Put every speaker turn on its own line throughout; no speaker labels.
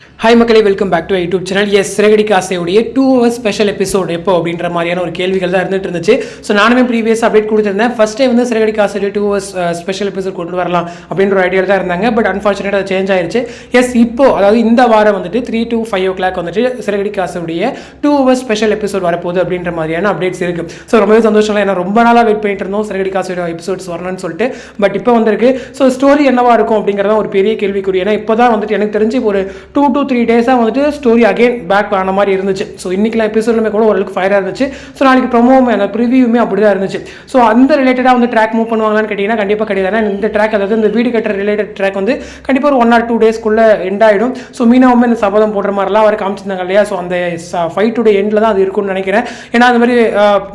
Hi மக்களே welcome back to YouTube channel S சிறகடி காசையுடைய two hours special episode எப்போ அப்படின்ற மாதிரியான ஒரு கேள்விகள் தான் இருந்துட்டு இருந்துச்சு. ஸோ நானுமே ப்ரீவியஸ் அப்டேட் கொடுத்துருந்தேன். ஃபர்ஸ்ட் டே வந்து சிறகடி காசையுடைய டூ ஹவர்ஸ் ஸ்பெஷல் எபிசோட் கொண்டு வரலாம் அப்படின்ற ஒரு ஐடியா தான் இருந்தாங்க. பட் அன்ஃபார்ச்சுனேட் அது சேஞ்ச் ஆயிருச்சு. எஸ் இப்போ அதாவது இந்த வாரம் வந்துட்டு three to five o'clock வந்துட்டு சிறகடி காசையுடைய டூ ஹவர்ஸ் ஸ்பெஷல் எபிசோட் வரப்போகுது அப்படின்ற மாதிரியான அப்டேட்ஸ் இருக்கு. ஸோ ரொம்பவே சந்தோஷம் ஏன்னா ரொம்ப நாளாக வெயிட் பண்ணிட்டு இருந்தோம் சிறகடி காசையோட எபிசோட்ஸ் வரணும்னு சொல்லிட்டு. பட் இப்போ வந்திருக்கு. ஸோ ஸ்டோரி என்னவா இருக்கும் அப்படிங்கிறத ஒரு பெரிய கேள்விக்குரிய ஏன்னா இப்போ தான் வந்துட்டு எனக்கு தெரிஞ்சு ஒரு டூ டு த்ரீ டேஸாக வந்துட்டு ஸ்டோரி அகைன் பேக் ஆன மாதிரி இருந்துச்சு. ஸோ இன்னைக்கெலாம் எபிசோட்லுமே கூட ஓரளவுக்கு ஃபயராக இருந்துச்சு. ஸோ நாளைக்கு ப்ரொமோவும் அந்த ப்ரிவியூமே அப்படி தான் இருந்துச்சு. ஸோ அந்த ரிலேட்டடாக வந்து ட்ராக் மூவ் பண்ணுவாங்களான்னு கேட்டிங்கன்னா கண்டிப்பாக கிடையாது. இந்த ட்ராக் அதாவது இந்த வீடு கட்டுற ரிலேட்டட் ட்ராக் வந்து கண்டிப்பாக ஒரு ஒன் ஆர் டூ டேஸ்க்குள்ளே எண்ட் ஆகிடும் ஸோ மீனாவுமே இந்த சபதம் போடுற மாதிரிலாம் அவர் காமிச்சிருந்தாங்க இல்லையா? ஸோ அந்த ஃபைட்டுடைய எண்டில் தான் அது இருக்கும்னு நினைக்கிறேன். ஏன்னா அந்த மாதிரி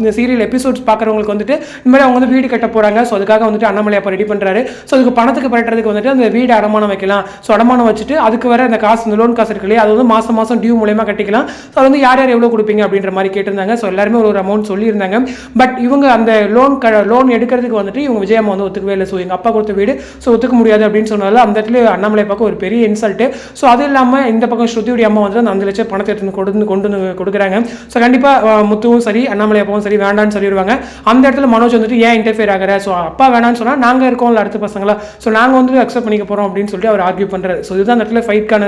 இந்த சீரியல் எபிசோட்ஸ் பார்க்குறவங்களுக்கு வந்துட்டு இந்த மாதிரி அவங்க வந்து வீடு கட்ட போகிறாங்க ஸோ அதுக்காக வந்துட்டு அண்ணாமலை அப்போ ரெடி பண்ணுறாரு ஸோ அதுக்கு பணத்துக்கு பரட்டுறதுக்கு வந்துட்டு அந்த வீடு அடமானம் வைக்கலாம். ஸோ அடமானம் வச்சுட்டு அதுக்கு வர அந்த காசு இந்த லோன் காசு இருக்கு இல்லையா அது வந்து மாதம் மாதம் டியூ மூலயமா கட்டிக்கலாம். ஸோ அது வந்து யார் யார் எவ்வளோ கொடுப்பீங்க அப்படின்ற மாதிரி கேட்டிருந்தாங்க. ஸோ எல்லாருமே ஒரு ஒரு அமௌண்ட் சொல்லியிருந்தாங்க. பட் இவங்க அந்த லோன் க லோன் எடுக்கிறதுக்கு வந்துட்டு இவங்க விஜயம்மா வந்து ஒத்துக்கவே இல்லை. ஸோ எங்கள் அப்பா கொடுத்த வீடு ஸோ ஒத்துக்க முடியாது அப்படின்னு சொன்னால அந்த இடத்துல அண்ணாமலை பக்கம் ஒரு பெரிய இன்சல்ட்டு ஸோ அது இல்லாமல் இந்த பக்கம் ஸ்ருதியுடைய அம்மா வந்து அந்த அஞ்சு லட்சம் பணத்தை எடுத்து கொண்டு வந்து கொண்டு வந்து கொடுக்குறாங்க. ஸோ கண்டிப்பாக முத்துவும் சரி அண்ணாமலை அப்பாவும் சரி வேண்டாம்னு சொல்லிடுவாங்க. அந்த இடத்துல மனோஜ் வந்துட்டு ஏன் இன்டர்ஃபியர் ஆகிற? ஸோ அப்பா வேணான்னு சொன்னால் நாங்கள் இருக்கோம்ல அடுத்த பசங்களா? ஸோ நாங்கள் வந்து அக்செப்ட் பண்ணிக்க போகிறோம் அப்படின்னு சொல்லிட்டு அவர் ஆர்கியூ பண்ணுறாரு ஸோ இதுதான் அந்த இடத்துல ஃபைட்கான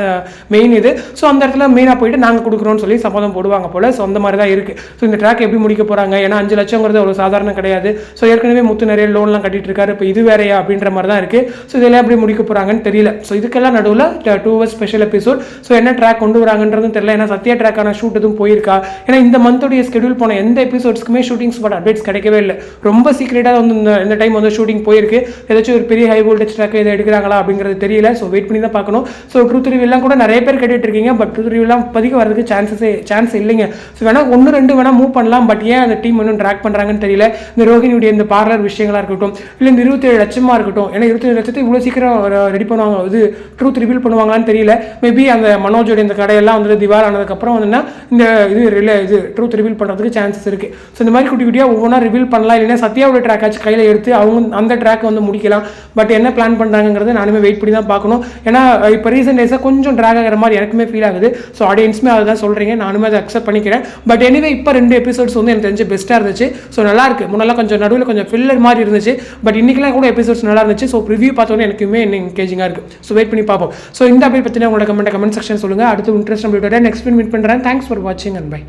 மெயின் இது. ஸோ அந்த இடத்துல மெயினாக போயிட்டு நாங்கள் கொடுக்குறோம்னு சொல்லி சம்மதம் போடுவாங்க போல. ஸோ அந்த மாதிரி தான் இருக்குது ஸோ இந்த ட்ராக் எப்படி முடிக்க போகிறாங்க ஏன்னா அஞ்சு லட்சங்கிறது அவ்வளோ சாதாரணம் கிடையாது. ஸோ ஏற்கனவே முத்து நிறைய லோன்லாம் கட்டிட்டு இருக்காரு. இப்போ இது வேறையா? அப்படின்ற மாதிரி தான் இருக்குது ஸோ இதெல்லாம் எப்படி முடிக்க போகிறாங்கன்னு தெரியல. ஸோ இதுக்கெல்லாம் நடுவில் two hours special episode so என்ன ட்ராக் கொண்டு வராங்கன்றதும் தெரியல. ஏன்னா சத்யா ட்ராக்கான ஷூட் எதுவும் போயிருக்கா? ஏன்னா இந்த மந்தோடைய ஸ்கெடியூல் போன எந்த எபிசோட்ஸ்க்குமே ஷூட்டிங் ஸ்பாட் அப்டேட்ஸ் கிடைக்கவே இல்லை. ரொம்ப சீக்கிரட்டாக வந்து இந்த டைம் வந்து ஷூட்டிங் போயிருக்கு. ஏதாச்சும் ஒரு பெரிய ஹை வோல்டேஜ் ட்ராக் இதை எடுக்கிறாங்களா அப்படிங்கிறது தெரியல. ஸோ வெயிட் பண்ணி தான் பார்க்கணும் ஸோ ட்ரூத் ரிவியூலாம் கூட நிறைய பேர் கேட்டுட்டு இருக்கீங்க பட் டூ ரிவியூலாம் இப்போதைக்கு வரதுக்கு சான்சஸே சான்ஸ் இல்லைங்க. ஸோ வேணால் ஒன்று ரெண்டு வேணால் மூவ் பண்ணலாம் பட் ஏன் அந்த டீம் இன்னும் ட்ராக் பண்ணுறாங்கன்னு தெரியல. இந்த ரோஹினியுடைய இந்த பார்லர் விஷயங்களா இருக்கட்டும் இல்லை இந்த இருபத்தேழு லட்சமாக இருக்கட்டும் ஏன்னா இருபத்தேழு லட்சத்தை இவ்வளோ சீக்கிரம் ரெடி பண்ணுவாங்க இது ட்ரூத் ரிவீல் பண்ணுவாங்களான்னு தெரியல. மேபி அந்த மனோஜோட இந்த கடையெல்லாம் வந்து திவால் ஆனதுக்கப்புறம் வந்துன்னா இந்த இது ரிலே இது ட்ரூத் ரிவீல் பண்ணுறதுக்கு சான்சஸ் இருக்குது ஸோ இந்த மாதிரி குட்டி குட்டியாக ஒவ்வொன்றா ரிவீல் பண்ணலாம் இல்லைன்னா சத்யாவோட ட்ராக் ஆச்சு கையில் எடுத்து அவங்க அந்த ட்ராக் வந்து முடிக்கலாம். பட் என்ன பிளான் பண்ணுறாங்கிறது நானுமே வெயிட் பண்ணி தான் பார்க்கணும். ஏன்னா இப்போ ரீசெண்ட் டேஸாக கொஞ்சம் ட்ராக் ஆகிற மாதிரி எனக்குமே ஃபீல் ஆகுது. ஸோ ஆடியன்ஸுமே அதை தான் சொல்கிறீங்க நானுமே அதை அக்செப்ட் பண்ணிக்கிறேன். பட் எனிவே இப்போ ரெண்டு எபிசோட்ஸ் வந்து எனக்கு தெரிஞ்சு பெஸ்ட்டாக இருந்துச்சு. ஸோ நல்லா இருக்கு. முன்னெல்லாம் கொஞ்சம் நடுவில் கொஞ்சம் ஃபில்லர் மாதிரி இருந்துச்சு. பட் இன்றைக்கெலாம் கூட எபிசோட்ஸ் நல்லா இருந்துச்சு. ஸோ ரிவ்யூ பார்த்தோன்னே எனக்குமே என்ன என்கேஜிங்காக இருக்குது ஸோ வெயிட் பண்ணி பார்ப்போம். ஸோ இந்த அப்படி பற்றின உங்களோட கமெண்ட் கமெண்ட் செக்ஷன் சொல்லுங்கள் அடுத்து இன்ட்ரெஸ்ட் நம்மளோட நெக்ஸ்ட் மீட் பண்ணுறேன் தேங்க்ஸ் ஃபார் வாட்சிங் அண்ட் பை